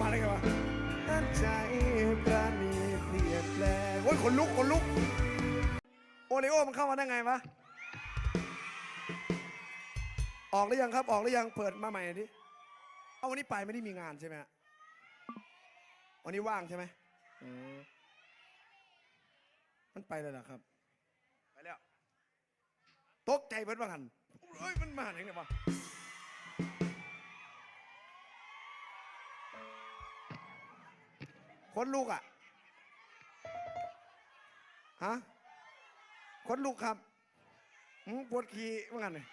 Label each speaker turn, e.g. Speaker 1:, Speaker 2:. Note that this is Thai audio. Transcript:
Speaker 1: มาได้ไงวะน้ำใจพระณีเปลี่ยนแปลงโอ้ยขนลุกขนลุก โอเลโอมันเข้ามาได้ไงวะ ออกหรือยังครับ ออกหรือยังเปิดมาใหม่ดิเอาวันนี้ไปไม่ได้มีงานใช่ไหมวันนี้ว่างใช่ไหมอืมมันไปเลยเหรอครับ ไปแล้ว ตกใจเบิดว่าหันเฮ้ย มันมาไหนเนี่ยวะ คนลูกอะฮะคนลูกครับหืมปวดขี้ว่อกันเลย